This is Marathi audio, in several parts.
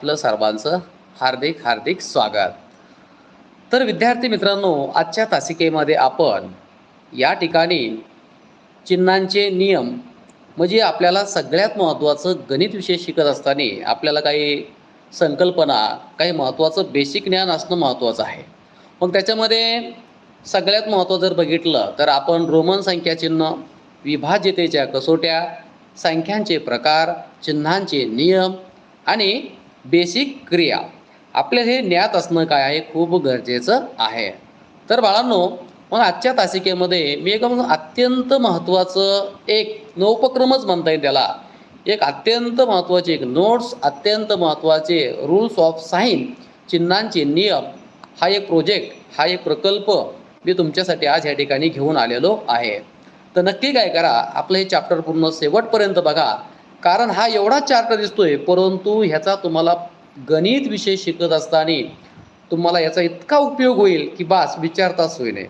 आपलं सर्वांचं हार्दिक हार्दिक स्वागत. तर विद्यार्थी मित्रांनो आजच्या तासिकेमध्ये आपण या ठिकाणी चिन्हांचे नियम म्हणजे आपल्याला सगळ्यात महत्त्वाचं गणित विषय शिकत असताना आपल्याला काही संकल्पना काही महत्त्वाचं बेसिक ज्ञान असणं महत्त्वाचं आहे. मग त्याच्यामध्ये सगळ्यात महत्त्वाचं जर बघितलं तर आपण रोमन संख्या चिन्ह विभाज्यतेच्या कसोट्या संख्यांचे प्रकार चिन्हांचे नियम आणि बेसिक क्रिया. आपल्याला हे ज्ञात असणं काय आहे? खूप गरजेचं आहे. तर बाळांनो मग आजच्या तासिकेमध्ये मी एक अत्यंत महत्त्वाचं एक नवोपक्रमच म्हणता येईल त्याला. एक अत्यंत महत्त्वाचे एक नोट्स अत्यंत महत्त्वाचे रूल्स ऑफ साईन चिन्हांचे नियम हा एक प्रोजेक्ट हा एक प्रकल्प मी तुमच्यासाठी आज या ठिकाणी घेऊन आलेलो आहे. तर नक्की काय करा आपलं हे चॅप्टर पूर्ण शेवटपर्यंत बघा. कारण हा एवढा चार्ट दिसतोय परंतु ह्याचा तुम्हाला गणित विषय शिकत असताना तुम्हाला याचा इतका उपयोग होईल की बास विचारताच होईल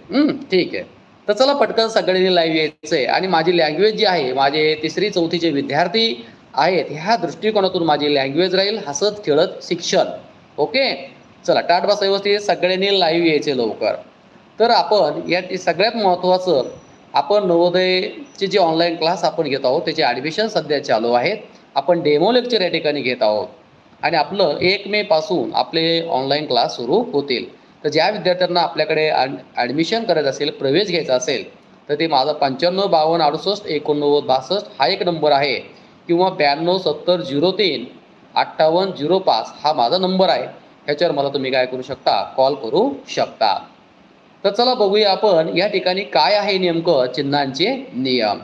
ठीक आहे. तर चला पटकन सगळ्यांनी लाईव्ह यायचं आहे आणि माझी लँग्वेज जी आहे माझे तिसरी चौथीचे विद्यार्थी आहेत ह्या दृष्टिकोनातून माझी लँग्वेज राहील हसत खेळत शिक्षण. ओके? चला टाट बास व्यवस्थित. सगळ्यांनी लाईव्ह यायचे लवकर. तर आपण या सगळ्यात महत्त्वाचं आपण नवोदयचे जे ऑनलाईन क्लास आपण घेत आहोत त्याचे ॲडमिशन सध्या चालू आहेत. आपण डेमो लेक्चर या ठिकाणी घेत आहोत. आणि आपलं एक मे पासून आपले ऑनलाईन क्लास सुरू होतील. तर ज्या विद्यार्थ्यांना आपल्याकडे ॲड ॲडमिशन करायचं असेल प्रवेश घ्यायचा असेल तर ते माझा पंच्याण्णव बावन्न अडुसष्ट एकोणनव्वद बासष्ट हा एक नंबर आहे. किंवा ब्याण्णव सत्तर झिरो तीन अठ्ठावन्न झिरो पाच हा माझा नंबर आहे. ह्याच्यावर मला तुम्ही काय करू शकता? कॉल करू शकता. तर चला बघूया आपण या ठिकाणी काय आहे नेमकं चिन्हांचे नियम.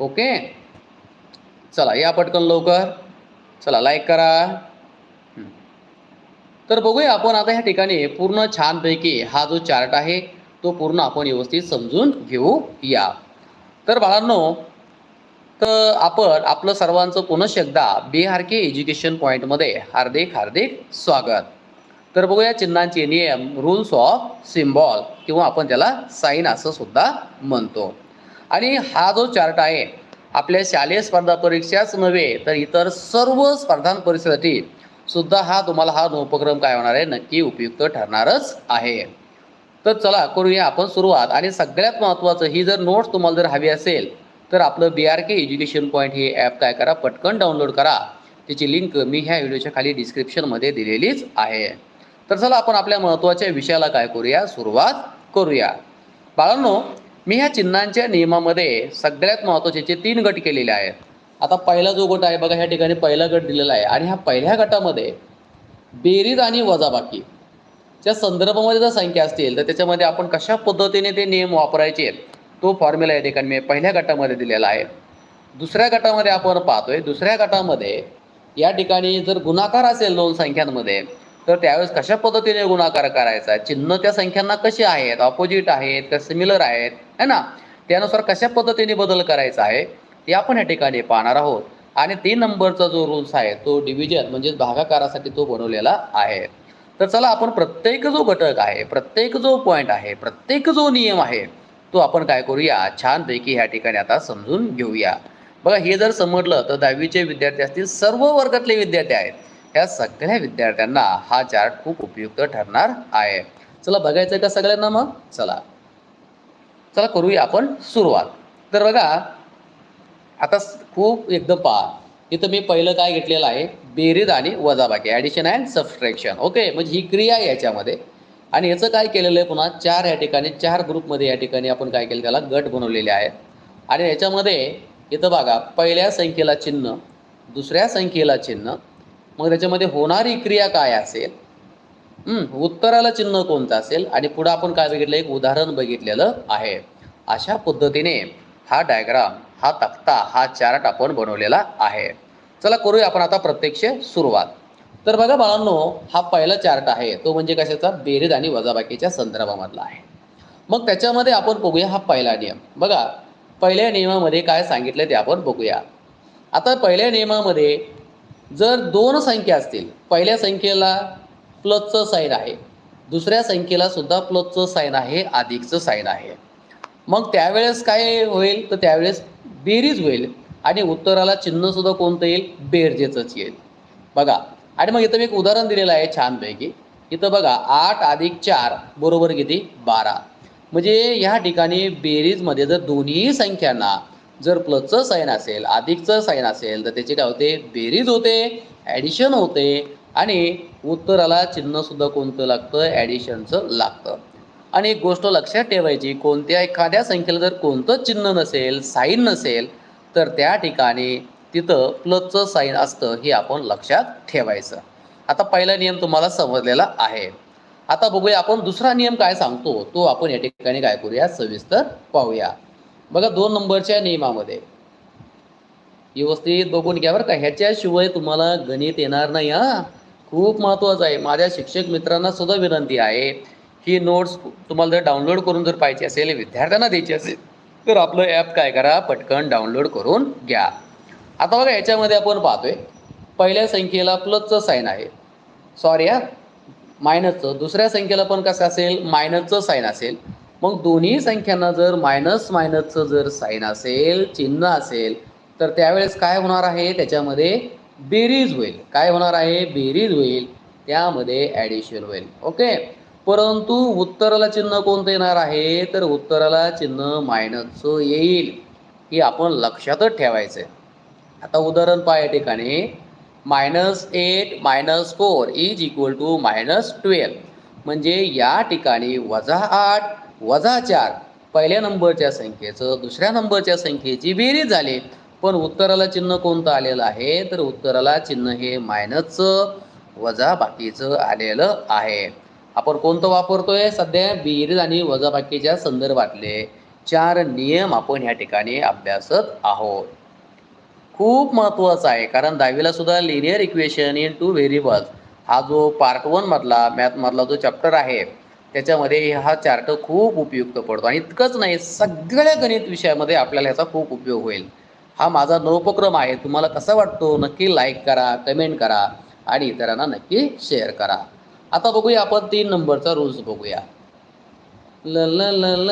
ओके? चला या पटकन लवकर. चला लाईक करा. तर बघूया आपण आता ह्या ठिकाणी पूर्ण छानपैकी हा जो चार्ट आहे तो पूर्ण आपण व्यवस्थित समजून घेऊ या तर बाळांनो तर आपण आपलं सर्वांचं पुनश्च एकदा बी आर के एज्युकेशन पॉईंटमध्ये हार्दिक हार्दिक स्वागत. तर बघूया चिन्हांचे नियम रूल्स ऑफ सिम्बॉल किंवा आपण त्याला साईन असं सुद्धा म्हणतो. आणि हा जो चार्ट आहे आपल्या शालेय स्पर्धा परीक्षाच नव्हे तर इतर सर्व स्पर्धा परीक्षेसाठी सुद्धा हा तुम्हाला हा उपक्रम काय होणार आहे नक्की उपयुक्त ठरणारच आहे. तर चला करूया आपण सुरुवात. आणि सगळ्यात महत्त्वाचं ही जर नोट्स तुम्हाला जर हवी असेल तर आपलं B R K education point हे ॲप काय करा पटकन डाउनलोड करा. त्याची लिंक मी ह्या व्हिडिओच्या खाली डिस्क्रिप्शनमध्ये दिलेलीच आहे. तर चला आपण आपल्या महत्त्वाच्या विषयाला काय करूया? सुरुवात करूया. बाळांनो मी ह्या चिन्हांच्या नियमामध्ये सगळ्यात महत्त्वाचे जे तीन गट केलेले आहेत. आता पहिला जो गट आहे बघा ह्या ठिकाणी पहिला गट दिलेला आहे. आणि ह्या पहिल्या गटामध्ये बेरीज आणि वजाबाकी. ज्या संदर्भामध्ये जर संख्या असतील तर त्याच्यामध्ये आपण कशा पद्धतीने ते नियम वापरायचे तो फॉर्म्युला या ठिकाणी मी पहिल्या गटामध्ये दिलेला आहे. दुसऱ्या गटामध्ये आपण पाहतोय दुसऱ्या गटामध्ये या ठिकाणी जर गुणाकार असेल दोन संख्यांमध्ये तर त्यावेळेस कशा पद्धतीने गुणाकार करायचा? चिन्ह त्या संख्यांना कशी आहेत? ऑपोजिट आहेत का सिमिलर आहेत? है ना? त्यानुसार कशा पद्धतीने बदल करायचा आहे? ते आपण या ठिकाणी पाहणार आहोत. आणि तीन नंबरचा जो रूल्स आहे तो डिव्हिजन म्हणजे भागाकारासाठी तो बनवलेला आहे. तर चला आपण प्रत्येक जो घटक आहे प्रत्येक जो पॉईंट आहे प्रत्येक जो नियम आहे तो आपण काय करूया? छानपैकी ह्या ठिकाणी आता समजून घेऊया. बघा हे जर समजलं तर दहावीचे विद्यार्थी असतील सर्व वर्गातले विद्यार्थी आहेत. ह्या सगळ्या विद्यार्थ्यांना हा चार्ट खूप उपयुक्त ठरणार आहे. चला बघायचं का सगळ्यांना मग? चला. चला करूया आपण सुरुवात. तर बघा आता खूप एकदम पहा. इथं मी पहिलं काय घेतलेलं आहे? बेरीज आणि वजाबाकी ॲडिशन अँड सबस्ट्रॅक्शन ओके म्हणजे ही क्रिया आहे याच्यामध्ये. आणि याचं काय केलेलं आहे पुन्हा? चार या ठिकाणी चार ग्रुपमध्ये या ठिकाणी आपण काय केलं? त्याला गट बनवलेले आहेत. आणि याच्यामध्ये इथं बघा पहिल्या संख्येला चिन्ह दुसऱ्या संख्येला चिन्ह मग त्याच्यामध्ये होणारी क्रिया काय असेल? उत्तराला चिन्ह कोणतं असेल? आणि पुढं आपण काय बघितलं? एक उदाहरण बघितलेलं आहे. अशा पद्धतीने हा डायग्राम हा तक्ता हा चार्ट आपण बनवलेला आहे. चला करूया आपण आता प्रत्यक्ष सुरुवात. तर बघा बाळांनो हा पहिला चार्ट आहे. तो म्हणजे कशाचा? बेरीज आणि वजाबाकीच्या संदर्भामधला आहे. मग त्याच्यामध्ये आपण बघूया हा पहिला नियम. बघा पहिल्या नियमामध्ये काय सांगितलं ते आपण बघूया. आता पहिल्या नियमामध्ये जर दोन संख्या असतील पहिल्या संख्येला प्लसचं साईन आहे दुसऱ्या संख्येला सुद्धा प्लसचं साईन आहे अधिकचं साईन आहे. मग त्यावेळेस काय होईल? तर त्यावेळेस बेरीज होईल आणि उत्तराला चिन्ह सुद्धा कोणतं येईल? बेरजेचंच येईल. बघा आणि मग इथं मी एक उदाहरण दिलेलं आहे छानपैकी. इथं बघा आठ अधिक चार बरोबर किती? बारा. म्हणजे ह्या ठिकाणी बेरीजमध्ये जर दोन्ही संख्यांना जर प्लसचं साईन असेल अधिकचं साईन असेल तर त्याची काय होते? बेरीज होते ॲडिशन होते आणि उत्तराला चिन्हसुद्धा कोणतं लागतं? ॲडिशनचं लागतं. आणि एक गोष्ट लक्षात ठेवायची कोणत्या एखाद्या संख्येला जर कोणतं चिन्ह नसेल साईन नसेल तर त्या ठिकाणी तिथं प्लसचं साईन असतं हे आपण लक्षात ठेवायचं. आता पहिला नियम तुम्हाला समजलेला आहे. आता बघूया आपण दुसरा नियम काय सांगतो? तो आपण या ठिकाणी काय करूया? सविस्तर पाहूया. बघा दोन नंबरच्या नियमामध्ये. व्यवस्थित बघून घ्या बरं का. ह्याच्याशिवाय तुम्हाला गणित येणार नाही हा. खूप महत्त्वाचं आहे. माझ्या शिक्षक मित्रांना सुद्धा विनंती आहे. ही नोट्स तुम्हाला जर डाउनलोड करून जर पाहिजे असेल विद्यार्थ्यांना द्यायची असेल तर आपलं ॲप काय करा पटकन डाउनलोड करून घ्या. आता बघा याच्यामध्ये आपण पाहतोय पहिल्या संख्येला प्लसचं साईन आहे. सॉरी हा. मायनसचं दुसऱ्या संख्येला पण कसं असेल मायनसचं साईन असेल. मग दोन्ही संख्यांना जर मायनस मायनसचं जर साईन असेल चिन्ह असेल तर त्यावेळेस काय होणार आहे? त्याच्यामध्ये बेरीज होईल. काय होणार आहे? बेरीज होईल. त्यामध्ये ॲडिशन होईल. ओके परंतु उत्तराला चिन्ह कोणतं येणार आहे? तर उत्तराला चिन्ह मायनसचं येईल. हे आपण लक्षातच ठेवायचं आहे. आता उदाहरण पहा या ठिकाणी. Minus eight minus four is equal to minus twelve म्हणजे या ठिकाणी वजा आठ वजा चार. पहिल्या नंबरच्या संख्येचं दुसऱ्या नंबरच्या संख्येची बेरीज झाली. पण उत्तराला चिन्ह कोणतं आलेलं आहे? तर उत्तराला चिन्ह हे मायनसचं वजा बाकीचं आलेलं आहे. आपण कोणतं वापरतोय? सध्या बेरीज आणि वजाबाकीच्या संदर्भातले चार नियम आपण ह्या ठिकाणी अभ्यासत आहोत. खूप महत्त्वाचं आहे कारण दहावीला सुद्धा linear equation in two variables हा जो पार्ट वन मधला मॅथमधला जो चॅप्टर आहे त्याच्यामध्ये हा चार्ट खूप उपयुक्त पडतो. आणि इतकंच नाही सगळ्या गणित विषयामध्ये आपल्याला ह्याचा खूप उपयोग होईल. हा माझा नवोपक्रम आहे. तुम्हाला कसा वाटतो? नक्की लाईक करा कमेंट करा आणि इतरांना नक्की शेअर करा. आता बघूया आपण तीन नंबरचा रूल्स बघूया. ल ल ल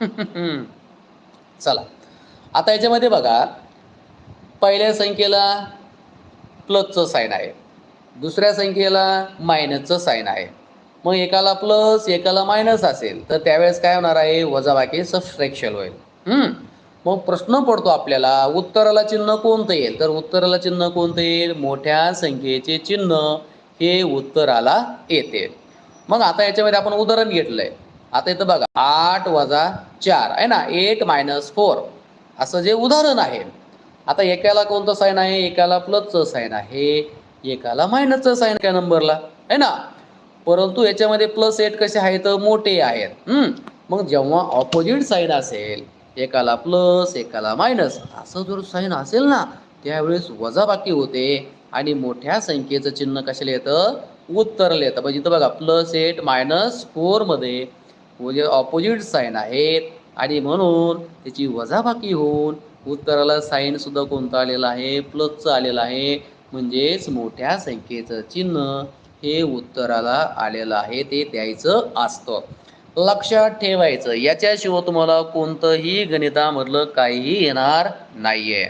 चला. आता याच्यामध्ये बघा. पहिल्या संख्येला प्लसचं साईन आहे. दुसऱ्या संख्येला मायनसचं साईन आहे. मग एकाला प्लस एकाला मायनस असेल. तर त्यावेळेस काय होणार आहे? वजाबाकी सबस्ट्रॅक्शन होईल. हम्म. मग प्रश्न पडतो आपल्याला उत्तराला चिन्ह कोणतं येईल? तर उत्तराला चिन्ह कोणतं येईल? मोठ्या संख्येचे चिन्ह हे उत्तराला येते. मग आता याच्यामध्ये आपण उदाहरण घेतलंय. आता इथं बघा आठ वजा चार आहे ना? एट मायनस फोर असं जे उदाहरण आहे. आता एकाला कोणतं साईन आहे? एकाला प्लसचं साईन आहे. एकाला मायनसचं साईन काय नंबरला आहे ना? परंतु याच्यामध्ये प्लस एट कसे आहेत? मोठे आहेत. मग जेव्हा ऑपोजिट साईन असेल एकाला प्लस एकाला मायनस असं जर साईन असेल ना त्यावेळेस वजाबाकी होते आणि मोठ्या संख्येचं चिन्ह कशाला येतं? उत्तरला येतं. म्हणजे इथं बघा प्लस एट मायनस फोरमध्ये म्हणजे ऑपोजिट साईन आहेत. आणि म्हणून त्याची वजाबाकी होऊन उत्तराला साईन सुद्धा कोणतं आलेलं आहे? प्लसचं आलेलं आहे. म्हणजेच मोठ्या संख्येचं चिन्ह हे उत्तराला आलेलं आहे ते द्यायचं असतं. लक्षात ठेवायचं याच्याशिवाय तुम्हाला कोणतंही गणितामधलं काहीही येणार नाहीये.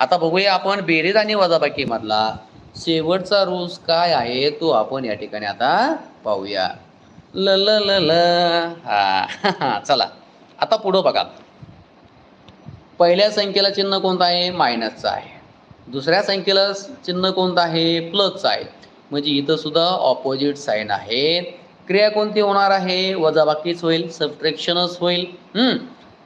आता बघूया आपण बेरीज आणि वजाबाकीमधला शेवटचा रूल्स काय आहे तो आपण या ठिकाणी आता पाहूया. ल ल ल ल. हा चला. आता पुढं बघा. पहिल्या संख्येला चिन्ह कोणतं आहे? मायनसचं आहे. दुसऱ्या संख्येला चिन्ह कोणतं आहे? प्लसचं आहे. म्हणजे इथं सुद्धा ऑपोजिट साईन आहे क्रिया कोणती होणार आहे? वजाबाकीच होईल सबट्रॅक्शनच होईल. हम्म.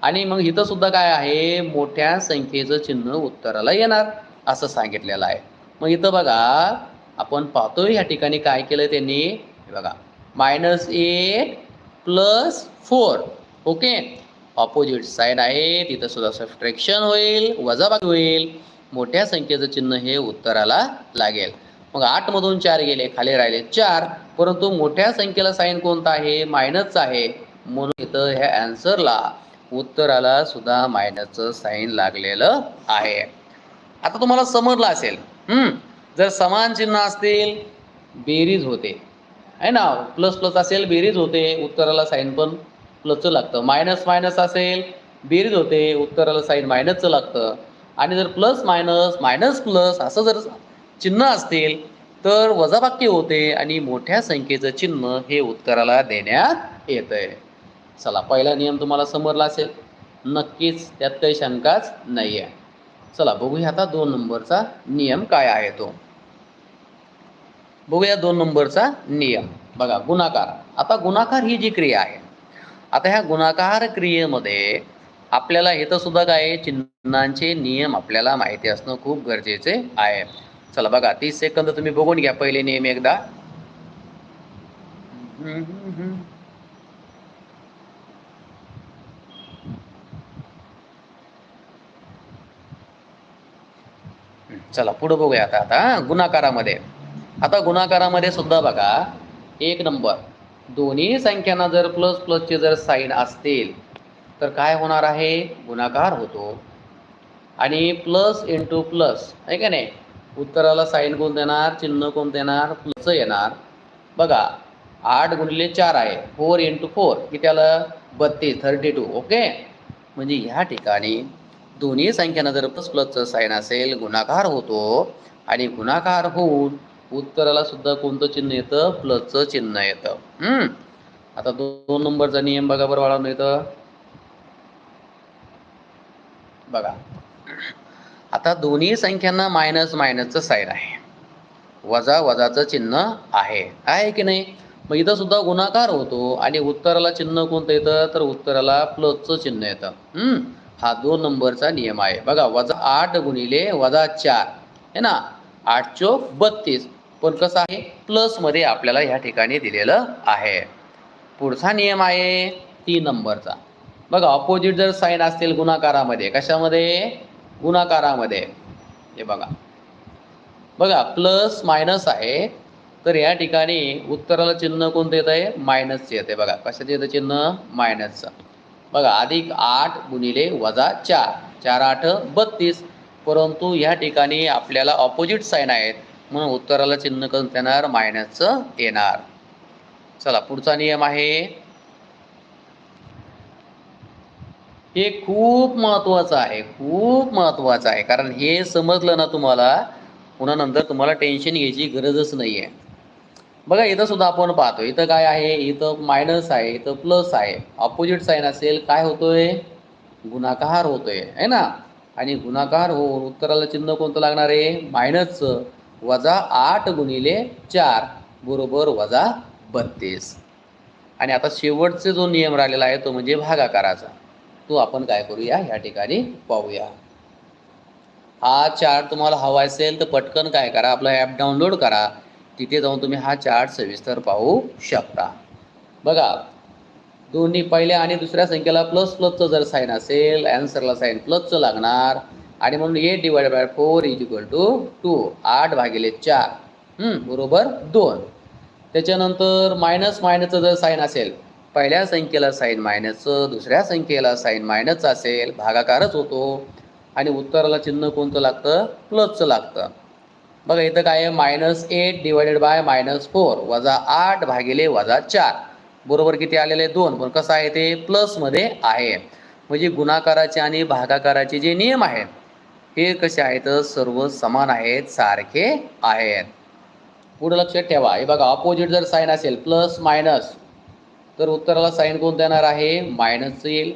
आणि मग इथं सुद्धा काय आहे? मोठ्या संख्येचं चिन्ह उत्तराला येणार असं सांगितलेलं आहे. मग इथं बघा आपण पाहतोय ह्या ठिकाणी काय केलं त्यांनी? बघा minus eight plus four okay opposite side आहे तिथं सुद्धा सबट्रॅक्शन होईल वजाबाकी होईल. मोठ्या संख्येचं चिन्ह हे उत्तराला लागेल. मग आठमधून चार गेले खाली राहिले. चार परंतु मोठ्या संख्येला साईन कोणता आहे? मायनसचा आहे. म्हणून इथं ह्या अँसरला उत्तराला सुद्धा मायनसचं साईन लागलेलं आहे. आता तुम्हाला समजलं असेल. हम्म, जर समान चिन्ह असतील बेरीज होते. आहे ना? प्लस प्लस असेल बेरीज होते. उत्तराला साईन पण प्लसचं लागतं. मायनस मायनस असेल बेरीज होते. उत्तराला साईन मायनसचं लागतं. आणि जर प्लस मायनस मायनस प्लस असं जर चिन्ह असतील तर वजाबाकी होते आणि मोठ्या संख्येचं चिन्ह हे उत्तराला देण्यात येतंय. चला पहिला नियम तुम्हाला समजला असेल. नक्कीच त्यात काही शंकाच नाही आहे चला बघूया आता दोन नंबरचा नियम काय आहे तो. बघूया दोन नंबरचा नियम. बघा गुणाकार. आता गुणाकार ही जी क्रिया आहे आता ह्या गुणाकार क्रियेमध्ये आपल्याला इथं सुद्धा काय चिन्हांचे नियम आपल्याला माहिती असणं खूप गरजेचे आहे. चला बघा तीस सेकंद तुम्ही बघून घ्या पहिले नियम एकदा. चला पुढे बघूया आता आता गुणाकारामध्ये. आता गुणाकारामध्ये सुद्धा बघा एक नंबर. दोन्ही संख्यांना जर प्लस प्लसचे जर साईन असतील तर काय होणार आहे? गुणाकार होतो. आणि प्लस इंटू प्लस आहे का नाही? उत्तराला साईन कोण देणार चिन्ह कोण देणार प्लस येणार. बघा आठ गुणिले चार आहे फोर इंटू फोर किती त्याला बत्तीस थर्टी टू ओके म्हणजे ह्या ठिकाणी दोन्ही संख्यांना जर प्लस प्लसचं साईन असेल गुणाकार होतो. आणि गुणाकार होऊन उत्तराला सुद्धा कोणतं चिन्ह येतं? प्लसचं चिन्ह येतं. हम्म. आता दोन नंबरचा नियम बघा बरं वाढवून येतं बघा. आता दोन्ही संख्यांना मायनस मायनसचं साईन आहे. वजा वजाचं चिन्ह आहे. आहे की नाही? मग इथं सुद्धा गुणाकार होतो आणि उत्तराला चिन्ह कोणतं येतं? तर उत्तराला प्लसचं चिन्ह येतं. हा दोन नंबरचा नियम आहे. बघा वजा आठ गुणिले वजा चार. है ना? आठ चोक बत्तीस. पण कसं आहे? प्लसमध्ये आपल्याला ह्या ठिकाणी दिलेलं आहे. पुढचा नियम आहे तीन नंबरचा. बघा ऑपोजिट जर साईन असतील गुणाकारामध्ये कशामध्ये? गुणाकारामध्ये. हे बघा. बघा प्लस मायनस आहे तर या ठिकाणी उत्तराला चिन्ह कोणतं येत आहे मायनसचे येते. बघा कशाचं येतं चिन्ह? मायनसचं बघा अधिक आठ गुणिले वजा चार. चार आठ बत्तीस. परंतु या ठिकाणी आपल्याला ऑपोजिट साईन आहेत. म्हणून उत्तराला चिन्ह कोणतं येणार? मायनसचं येणार. चला पुढचा नियम आहे. हे खूप महत्त्वाचं आहे खूप महत्त्वाचं आहे. कारण हे समजलं ना तुम्हाला पुन्हा नंतर तुम्हाला टेन्शन घ्यायची गरजच नाही आहे बघा इथं सुद्धा आपण पाहतो इथं काय आहे? इथं मायनस आहे इथं प्लस आहे. ऑपोजिट साईन असेल काय होतोय? गुणाकार होतोय है ना? आणि गुणाकार हो उत्तराला चिन्ह कोणतं लागणार आहे? मायनसचं वजा आठ गुणिले चार बरोबर वजा बत्तीस. आणि आता शेवटचा जो नियम राहिलेला आहे तो म्हणजे भागाकाराचा. तो आपण काय करूया? ह्या ठिकाणी पाहूया. हा चार्ट तुम्हाला हवा असेल तर पटकन काय करा? आपला ॲप डाउनलोड करा. तिथे जाऊन तुम्ही हा चार्ट सविस्तर पाहू शकता. बघा दोन्ही पहिल्या आणि दुसऱ्या संख्येला प्लस प्लसचं जर साईन असेल ॲन्सरला साईन प्लसचं लागणार. आणि म्हणून eight divide by four is equal to two आठ भागिले चार. बरोबर दोन. त्याच्यानंतर मायनस मायनसचं जर साईन असेल पहिल्या संख्येला साईन मायनसचं दुसऱ्या संख्येला साईन मायनसचं असेल भागाकारच होतो. आणि उत्तराला चिन्ह कोणतं लागतं? प्लसचं लागतं. बघा इथं काय आहे? Minus eight divided by minus four वजा आठ भागिले वजा चार. बरोबर किती आलेले? दोन. पण कसं आहे ते? प्लसमध्ये आहे. म्हणजे गुणाकाराचे आणि भागाकाराचे जे नियम आहेत हे कसे आहेत? सर्व समान आहेत सारखे आहेत. पुढं लक्षात ठेवा. हे बघा ऑपोजिट जर साईन असेल प्लस मायनस तर उत्तराला साईन कोणता येणार आहे? मायनसचं येईल.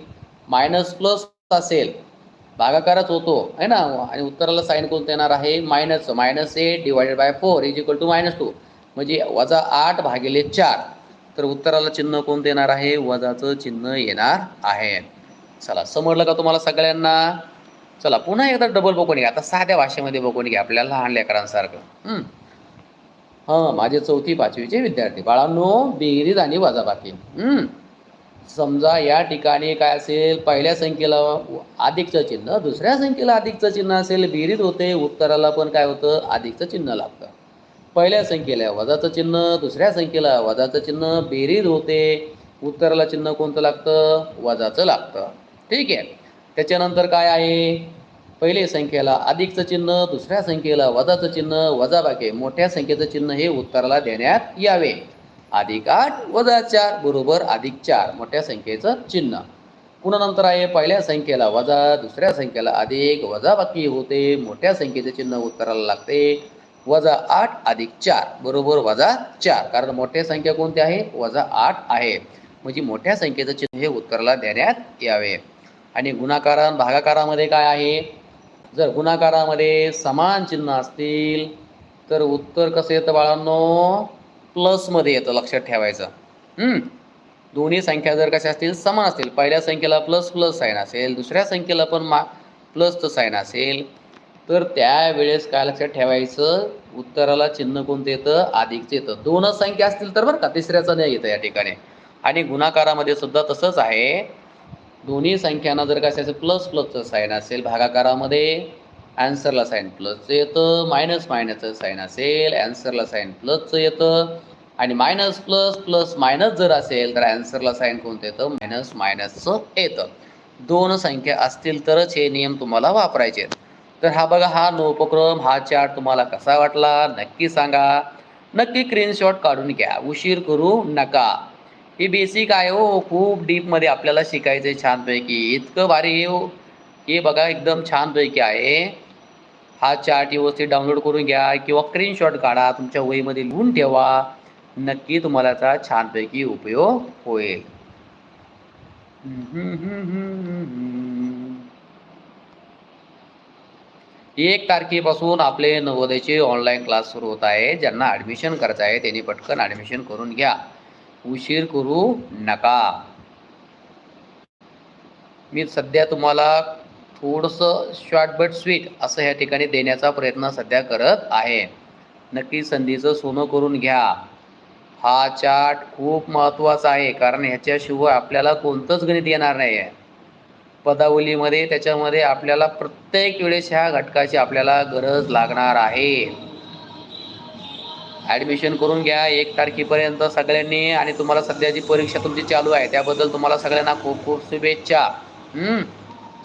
मायनस प्लस असेल. भागाकारच होतो आहे ना? आणि उत्तराला साईन कोणतं येणार आहे? Minus. Minus eight divided by four is equal to minus two म्हणजे वजा आठ भागिले चार. तर उत्तराला चिन्ह कोणतं येणार आहे? वजाचं चिन्ह येणार आहे. चला समजलं का तुम्हाला सगळ्यांना? चला पुन्हा एकदा डबल बघून घ्या. आता साध्या भाषेमध्ये बघून घ्या आपल्या लहान लेकरांसारखं. हां माझे चौथी पाचवीचे विद्यार्थी. बाळांनो बेरीज आणि वजाबाकी. समजा या ठिकाणी काय असेल? पहिल्या संख्येला अधिकचं चिन्ह दुसऱ्या संख्येला अधिकचं चिन्ह असेल बेरीज होते उत्तराला पण काय होतं? अधिकचं चिन्ह लागतं. पहिल्या संख्येला वजाचं चिन्ह दुसऱ्या संख्येला वजाचं चिन्ह बेरीज होते उत्तराला चिन्ह कोणतं लागतं? वजाचं लागतं. ठीक आहे. त्याच्यानंतर काय आहे? पहिल्या संख्येला अधिकचं चिन्ह दुसऱ्या संख्येला वजाचं चिन्ह वजाबाके मोठ्या संख्येचं चिन्ह हे उत्तराला देण्यात यावे. अधिक आठ वजा चार बरोबर अधिक चार. मोठ्या संख्येचं चिन्ह. पुन्हा नंतर आहे पहिल्या संख्येला वजा दुसऱ्या संख्येला अधिक वजाबाकी होते. मोठ्या संख्येचे चिन्ह उत्तराला लागते. वजा आठ अधिक चार. बरोबर वजा चार. कारण मोठ्या संख्या कोणती आहे? वजा आठ आहे. म्हणजे मोठ्या संख्येचं चिन्ह हे उत्तराला देण्यात यावे. आणि गुणाकारण भागाकारामध्ये काय आहे? जर गुणाकारामध्ये समान चिन्ह असतील तर उत्तर कसं येतं बाळांनो? प्लसमध्ये येतं लक्षात ठेवायचं. दोन्ही संख्या जर कशा असतील समान असतील. पहिल्या संख्येला प्लस प्लस साईन असेल दुसऱ्या संख्येला पण मा प्लसचं साईन असेल. तर त्यावेळेस काय लक्षात ठेवायचं? उत्तराला चिन्ह कोणतं येतं? अधिकचं येतं. दोनच संख्या असतील तर बरं का तिसऱ्याचं नाही येतं या ठिकाणी. आणि गुणाकारामध्ये सुद्धा तसंच आहे. दोन्ही संख्यांना जर कशाचं प्लस प्लसचं साईन असेल भागाकारामध्ये ॲन्सरला साईन प्लसचं येतं मायनस मायनसचं साईन असेल ॲन्सरला साईन प्लसचं येतं. आणि मायनस प्लस प्लस मायनस जर असेल तर ॲन्सरला साईन कोणतं येतं? मायनस मायनसचं येतं. दोन संख्या असतील तरच हे नियम तुम्हाला वापरायचे आहेत. तर हा बघा हा नोपक्रम हा चार्ट तुम्हाला कसा वाटला? नक्की सांगा. नक्की स्क्रीनशॉट काढून घ्या. उशीर करू नका. हे बेसिक आहे हो. खूप डीपमध्ये आपल्याला शिकायचं आहे छानपैकी. इतकं भारी हे हो. हे बघा एकदम छानपैकी आहे. हा चार्ट व्यवस्थित डाउनलोड करून घ्या किंवा स्क्रीनशॉट काढा. तुमच्या वहीमध्ये लिहून ठेवा. नक्की तुम्हाला त्याचा छानपैकी उपयोग होईल. एक तारखेपासून आपले नवोदयचे ऑनलाईन क्लास सुरू होत आहे. ज्यांना ॲडमिशन करायचं आहे त्यांनी पटकन ॲडमिशन करून घ्या. उशीर करू नका. मी सध्या तुम्हाला थोडंसं शॉर्ट बट स्वीट असं ह्या ठिकाणी देण्याचा प्रयत्न सध्या करत आहे. नक्की संधीचं सोनं करून घ्या. हा चार्ट खूप महत्त्वाचा आहे कारण ह्याच्याशिवाय आपल्याला कोणतंच गणित येणार नाही आहे पदावलीमध्ये त्याच्यामध्ये आपल्याला प्रत्येक वेळेस ह्या घटकाची आपल्याला गरज लागणार आहे. ॲडमिशन करून घ्या. एक तारखेपर्यंत सगळ्यांनी आणि तुम्हाला सध्या जी परीक्षा तुमची चालू आहे त्याबद्दल तुम्हाला सगळ्यांना खूप खूप शुभेच्छा.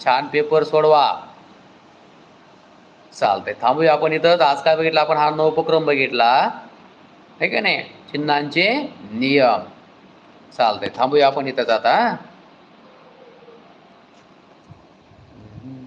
छान पेपर सोडवा. चालतंय. थांबूया आपण इथंच आज काय बघितलं? आपण हा नवोपक्रम बघितला. आहे का नाही? चिन्हांचे नियम. चालतंय. थांबूया आपण इथंच आता.